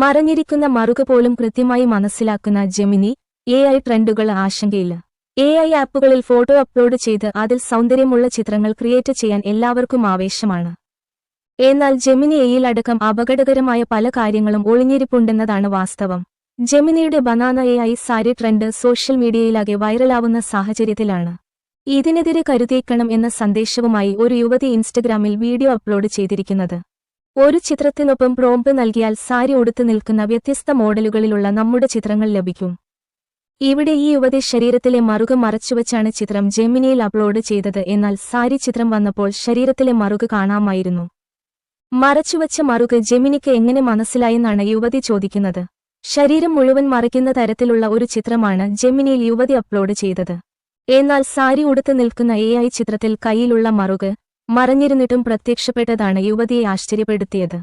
മറഞ്ഞിരിക്കുന്ന മറുക പോലും കൃത്യമായി മനസ്സിലാക്കുന്ന ജെമിനി എ ഐ ട്രെൻഡുകൾ ആശങ്കയില്ല. എ ഐ ആപ്പുകളിൽ ഫോട്ടോ അപ്ലോഡ് ചെയ്ത് അതിൽ സൗന്ദര്യമുള്ള ചിത്രങ്ങൾ ക്രിയേറ്റ് ചെയ്യാൻ എല്ലാവർക്കും ആവേശമാണ്. എന്നാൽ ജെമിനി എയിൽ അടക്കം അപകടകരമായ പല കാര്യങ്ങളും ഒളിഞ്ഞിരിപ്പുണ്ടെന്നതാണ് വാസ്തവം. ജെമിനിയുടെ banana A I sari trend social മീഡിയയിലാകെ വൈറലാവുന്ന സാഹചര്യത്തിലാണ്. ഇതിനെതിരെ കരുതിയേക്കണം എന്ന സന്ദേശവുമായി ഒരു യുവതി ഇൻസ്റ്റഗ്രാമിൽ വീഡിയോ അപ്ലോഡ് ചെയ്തിരിക്കുന്നത്. ഒരു ചിത്രത്തിനൊപ്പം പ്രോംപ്റ്റ് നൽകിയാൽ സാരി ഉടുത്തു നിൽക്കുന്ന വ്യത്യസ്ത മോഡലുകളിലുള്ള നമ്മുടെ ചിത്രങ്ങൾ ലഭിക്കും. ഇവിടെ ഈ യുവതി ശരീരത്തിലെ മറുക മറച്ചുവച്ചാണ് ചിത്രം ജെമിനിയിൽ അപ്ലോഡ് ചെയ്തത് എന്നാൽ സാരി ചിത്രം വന്നപ്പോൾ ശരീരത്തിലെ മറുക കാണാമായിരുന്നു. മറച്ചുവച്ച മറുക ജെമിനിക്ക് എങ്ങനെ മനസ്സിലായെന്നാണ് യുവതി ചോദിക്കുന്നത്. ശരീരം മുഴുവൻ മറയ്ക്കുന്ന തരത്തിലുള്ള ഒരു ചിത്രമാണ് ജെമിനിയിൽ യുവതി അപ്ലോഡ് ചെയ്തത്. എന്നാൽ സാരി ഉടുത്തു നിൽക്കുന്ന എ ചിത്രത്തിൽ കയ്യിലുള്ള മറുക് മറഞ്ഞിരുന്നിട്ടും പ്രത്യക്ഷപ്പെട്ടതാണ് യുവതിയെ ആശ്ചര്യപ്പെടുത്തിയത്.